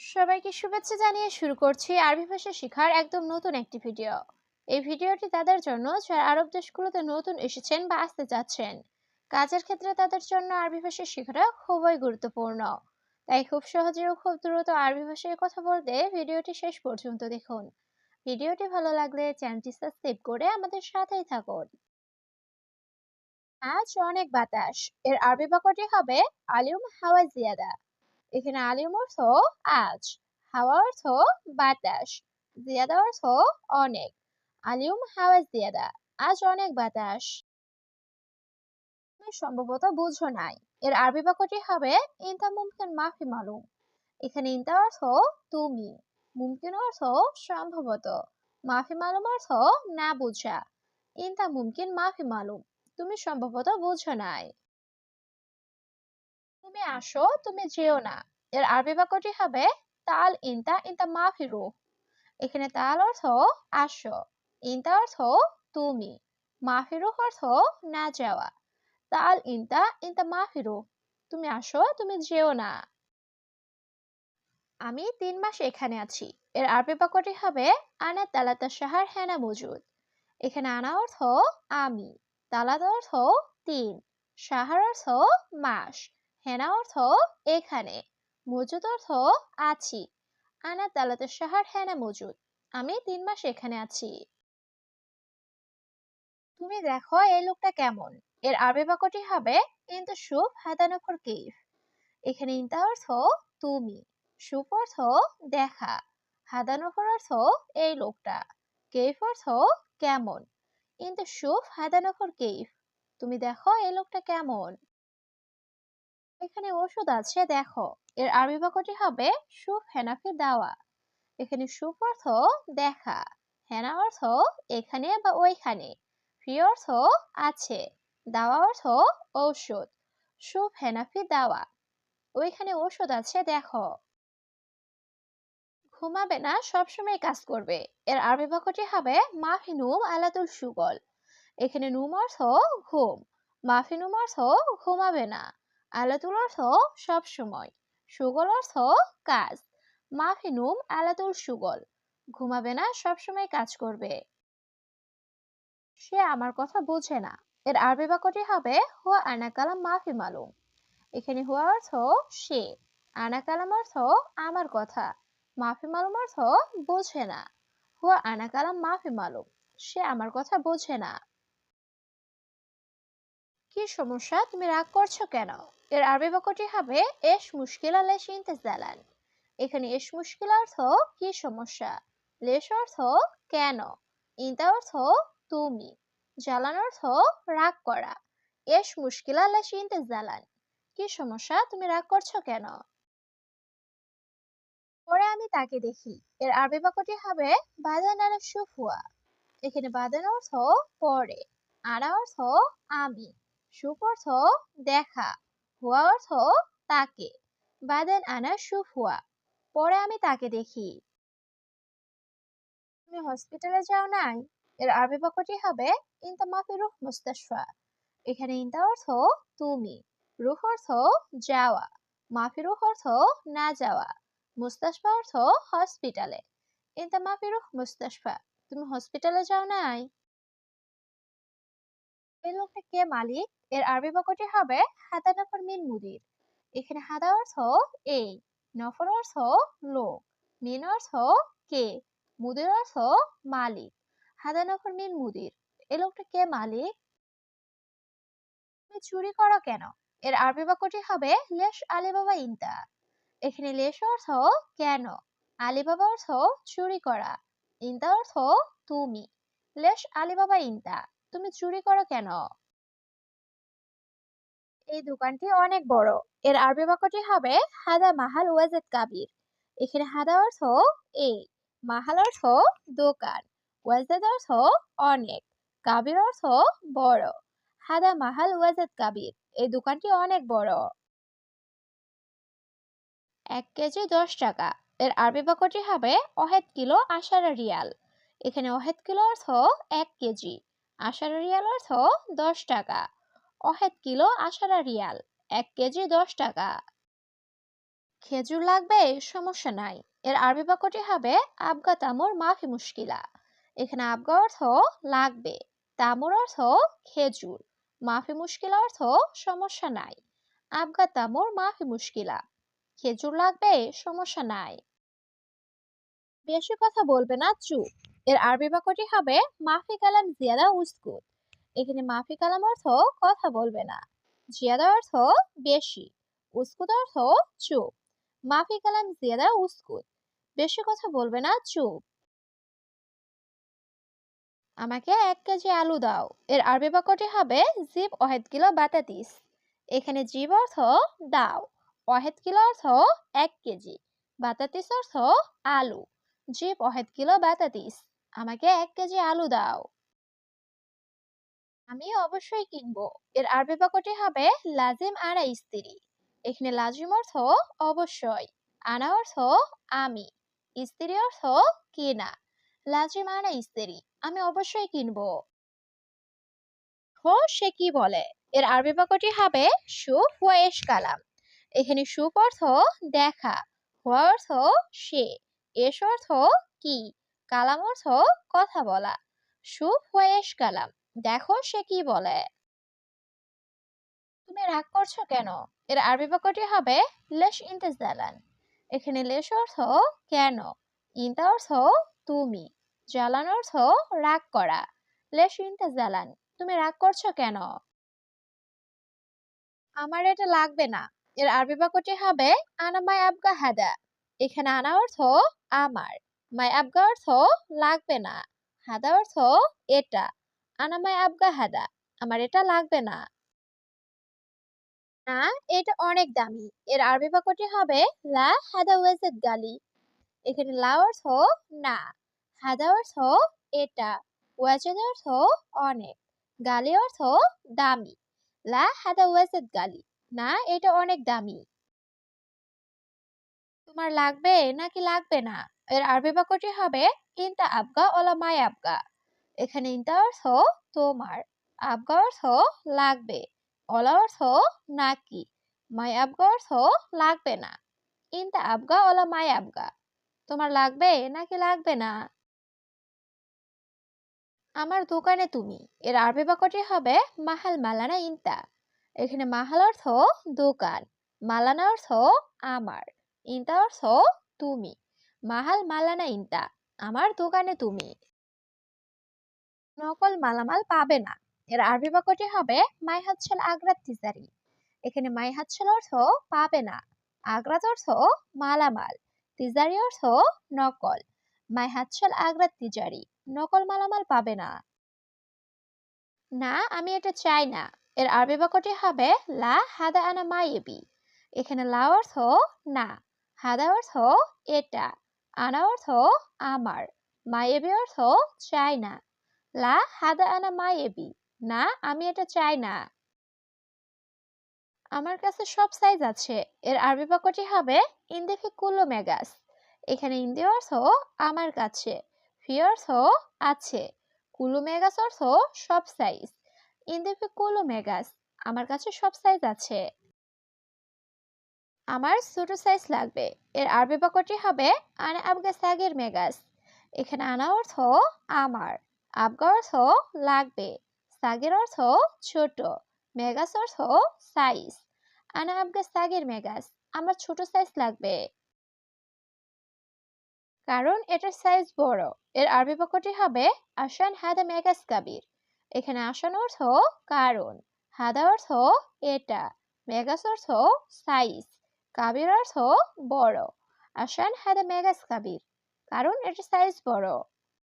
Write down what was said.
সবাইকে শুভেচ্ছা জানিয়ে শুরু করছি আরবি ভাষা শেখার একদম নতুন একটি ভিডিও। এই ভিডিওটি তাদের জন্য, যারা আরব দেশগুলোতে নতুন এসেছেন বা আসতে যাচ্ছেন, কাজের ক্ষেত্রে তাদের জন্য আরবি ভাষা শেখাটা খুবই গুরুত্বপূর্ণ। তাই খুব সহজে ও খুব দ্রুত আরবি ভাষায় কথা বলতে ভিডিওটি শেষ পর্যন্ত দেখুন। ভিডিওটি ভালো লাগলে চ্যানেলটি সাবস্ক্রাইব করে আমাদের সাথেই থাকুন। আজ অনেক বাতাস। এর আরবি বাক্যটি হবে আলিউম হাওয়া জিয়াদা। এখানে আলিম অর্থ আজ, হাওয়া অর্থ বাতাস, জিয়াদা অর্থ অনেক। আলিউম হাওয়া জিয়াদা, আজ অনেক বাতাস। সম্ভবত বুঝো নাই। এর আরবি বাক্যটি হবে, ইনতা মুমকিন মাফি মালুম। এখানে ইনতা অর্থ তুমি, মুমকিন অর্থ সম্ভবত। মাফি মালুম অর্থ না বুঝা। ইনতা মুমকিন মাফি মালুম, তুমি সম্ভবত বুঝো নাই। তুমি আসো, তুমি যেও না। এর আরবি বাক্যটি হবে, তাল ইনতা ইনতা মাফিরু। এখানে তাল অর্থ, আসো। ইনতা অর্থ, তুমি। মাফিরু অর্থ, না যাওয়া। তাল ইনতা ইনতা মাফিরু। তুমি আসো, তুমি যেও না। আমি তিন মাস এখানে আছি। এর আরবি বাক্যটি হবে, আনা তালাতা সাহার হেনা মজুদ। এখানে আনা অর্থ, আমি। তালাত অর্থ, তিন। সাহার অর্থ, মাস। হেনা অর্থ এখানে, মজুদ অর্থ আছি। আনা তালাতে হেনা মজুদ, আমি তিন মাস এখানে আছি। তুমি দেখো এই লোকটা কেমন, এর আরবি বাক্যটি হবে কিন্তু সুপ হাদানফর কেফ এখানে ইন্তা অর্থ তুমি সুপ অর্থ দেখা হাদানফর অর্থ এই লোকটা কেফ অর্থ কেমন কিন্তু সুপ হাদানফর কেফ তুমি দেখো এই লোকটা কেমন। এখানে ওষুধ আছে, দেখো। এর আরবি বাক্যটি হবে সুফ হেনাফি দাওয়া। এখানে সুফ অর্থ দেখা। হেনা অর্থ এখানে বা ওইখানে। ফি অর্থ আছে। দাওয়া অর্থ ঔষধ। সুফ হেনাফি দাওয়া। ওইখানে ওষুধ আছে, দেখো। ঘুমাবে না, সবসময় কাজ করবে। এর আরবি বাক্যটি হবে মাফি নুম আলাতুল সুগল। এখানে নুম অর্থ ঘুম। মাফি নুম অর্থ ঘুমাবে না। আলাতুল অর্থ সব সময়। সুগল অর্থ কাজ। মাফিনুম আলাতুল সুগল। ঘুমাবে না, সব সময় কাজ করবে। সে আমার কথা বোঝে না। এর আরবি বাক্যটি হবে, হুয়া আনাকালাম মাফি মালুম। এখানে হুয়া অর্থ সে আনাকালাম অর্থ আমার কথা। মাফি মালুম অর্থ বোঝে না। হুয়া আনাকালাম মাফি মালুম। সে আমার কথা বোঝে না। কি সমস্যা? তুমি রাগ করছ কেন? এর আরবি বাক্যটি হবে, এস মুশকিলা লেশ ইন্তেজালান। এখানে এস মুশকিল অর্থ, কি সমস্যা? লেশ অর্থ, কেন? ইন্তা অর্থ, তুমি। জ্বালান অর্থ, রাগ করা। এস মুশকিলা লেশ ইন্তেজালান। কি সমস্যা? তুমি রাগ করছ কেন? পরে আমি তাকে দেখি। এর আরবি বাক্যটি হবে, বাদান আলা সুফুয়া এখানে বাদান অর্থ, পরে। আরা অর্থ, আমি। সুপ অর্থ দেখা হুয়া অর্থ তাকে। বাদেন আনা সুফ হুয়া পরে আমি তাকে দেখি। তুমি হসপিটালে যাও নাই, এর আরবি বাক্যটি হবে ইনতা মাফি রুহ মুস্তাশফা। এখানে ইনতা অর্থ তুমি, রুহ অর্থ যাওয়া, মাফি রুহ অর্থ না যাওয়া, মুস্তাশফা অর্থ হসপিটালে ইনতা মাফি রুহ মুস্তাশফা, তুমি হসপিটালে যাও নাই? এই লোকটা কে মালিক? এর আরবি বাক্যটি হবে হাদা নফর মিন মুদির। এখানে হাদা অর্থ এই নফর অর্থ লোক, মিন অর্থ কে, মুদির অর্থ মালিক। হাদা নফর মিন মুদির। এই লোকটা কে মালিক? চুরি করো কেন? এর আরবি বাক্যটি হবে লেশ আলিবাবা ইন্তা। এখানে লেশ অর্থ কেন? আলিবাবা অর্থ চুরি করা। ইন্তা অর্থ তুমি। লেশ আলিবাবা ইন্তা। তুমি চুরি করো কেন? এই দোকানটি অনেক বড়। এর আরবি বাক্যটি হবে, হাদা মাহাল ওয়াজেদ কাবির। এখানে হাদা অর্থ এই, মাহাল অর্থ দোকান, ওয়াজেদ অর্থ অনেক, কাবির অর্থ বড়, হাদা মাহাল ওয়াজেদ কাবির। এই দোকানটি অনেক বড়। এক কেজি দশ টাকা। এর আরবি বাক্যটি হবে, অহেদ কিলো আশারা রিয়াল। এখানে অহেদ কিলো অর্থ এক কেজি। আশারা রিয়াল অর্থ দশ টাকা। অহেদ কিলো আশারা রিয়াল, এক কেজি দশ টাকা। খেজুর লাগবে, সমস্যা নাই। এর আরবি বাক্যটি হবে, আবগা তামুর মাফি মুশকিলা। এখানে আবগা অর্থ লাগবে, তামুর অর্থ খেজুর। মাফি মুশকিলা অর্থ সমস্যা নাই। আবগা তামুর মাফি মুশকিলা। খেজুর লাগবে, সমস্যা নাই। বেশি কথা বলবে না, চুপ। এর আরবি বাক্যটি হবে, মাফি কালাম জিয়াদা উস্কুত। এখানে মাফি কালাম অর্থ, কথা বলবে না। জিয়াদা অর্থ, বেশি। উস্কুত অর্থ, চুপ। মাফি কালাম জিয়াদা উস্কুত। বেশি কথা বলবে না, চুপ। আমাকে এক কেজি আলু দাও। এর আরবি বাক্যটি হবে, জিব ওহেদ কিলো বাতাতিস। এখানে জিব অর্থ, দাও। ওহেদ কিলো অর্থ, এক কেজি। বাতাতিস অর্থ, আলু। জিব ওহেদ কিলো বাতাতিস, আমাকে এক কেজি আলু দাও। আমি অবশ্যই কিনবো। এর আরবি বাক্যটি হবে লাজিম আনা স্ত্রী এখানে লাজিম অর্থ অবশ্যই, আনা অর্থ আমি স্ত্রী অর্থ কেনা। লাজিম আনা স্ত্রী আমি অবশ্যই কিনবো। হো, সে কি বলে? এর আরবি বাক্যটি হবে সুফ ওয়া এশ কালাম। এখানে সুফ অর্থ দেখা হুয়া অর্থ সে। এস অর্থ কি? কালাম অর্থ কথা বলা। সুফ ওয়া কালাম। দেখো সে কি বলে। তুমি রাগ করছ কেন? এর আরবি বাক্যটি হবে লেশ ইন্তেজালান। এখানে লেশ অর্থ কেন? ইন্তা অর্থ তুমি। জ্বালান অর্থ রাগ করা। লেশ ইন্তেজালান। তুমি রাগ করছ কেন? আমার এটা লাগবে না। এর আরবি বাক্যটি হবে আনা মাই আবগা হাদা। এখানে আনা অর্থ আমার। মাই আবগা অর্থ লাগবে না। হাদা অর্থ এটা। আনা মাই আবগা হাদা। আমার এটা লাগবে না। না, এটা অনেক দামি। এর আরবি বাক্যটি হবে, লা হাদা ওয়াজেদ গালি। এখানে লা অর্থ না। হাদা অর্থ এটা। ওয়াজেদ অর্থ অনেক। গালি অর্থ দামি। লা হাদা ওয়াজেদ গালি। না, এটা অনেক দামি। তোমার লাগবে নাকি লাগবে না? এর আরবি বাক্যটি হবে, ইনতা আবগা ওলা মাই আবগা। এখানে ইনতা অর্থ তোমার, আবগা অর্থ লাগবে অলা অর্থ নাকি, মাই আবগা অর্থ লাগবে না, ইনতা আবগা ওলা মাই আবগা। তোমার লাগবে নাকি লাগবে না? আমার দোকানে তুমি, এর আরবি বাক্যটি হবে, মাহাল মালানা ইনতা। এখানে মাহাল অর্থ দোকান, মালানা অর্থ আমার। ইনতা অর্থ তুমি। মাহাল মালানা ইনতা, আমার দোকানে তুমি। নকল মালামাল পাবে না। এর আরবি বাক্যটি হবে, মাই হাতছাল আগ্রাত তিজারি। এখানে মাই হাতছাল অর্থ পাবে না। আগ্রাত অর্থ মালামাল, তিজারি অর্থ নকল। মাই হাতছাল আগ্রাত তিজারি। নকল মালামাল পাবে না। না, আমি এটা চাই না। এর আরবি বাক্যটি হবে, লা হাদা আনা মাইবি এখানে লা অর্থ না। হাদা অর্থ এটা, আনা অর্থ আমার, মায়েবি অর্থ চাই না লা হাদা আনা মায়েবি, না আমি এটা চাই না আমার কাছে সব সাইজ আছে, এর আরবি বাক্যটি হবে ইন্দেফি কুল্লো মেগাস। এখানে ইন্দে অর্থ আমার কাছে, ফি অর্থ আছে কুলু মেগাস অর্থ সব সাইজ ইন্দেফি কুলু মেগাস, আমার কাছে সব সাইজ আছে। আমার ছোট সাইজ লাগবে। এর আরবি বাক্যটি হবে, আনা আবগা সাগের মেগাস। এখানে আনা অর্থ আমার। আবগা অর্থ লাগবে। সাগের অর্থ ছোট। মেগাস অর্থ সাইজ আনা আবগা সাগের মেগাস, আমার ছোট সাইজ লাগবে। কারণ এটার সাইজ বড়। এর আরবি বাক্যটি হবে আসান হাদা মেগাস কাবির। এখানে আসান অর্থ কারণ হাদা অর্থ এটা। মেগাস অর্থ সাইজ কাবির অর্থ বড়। আসান হাদা মেগাস কাবির। কারণ এটার সাইজ বড়।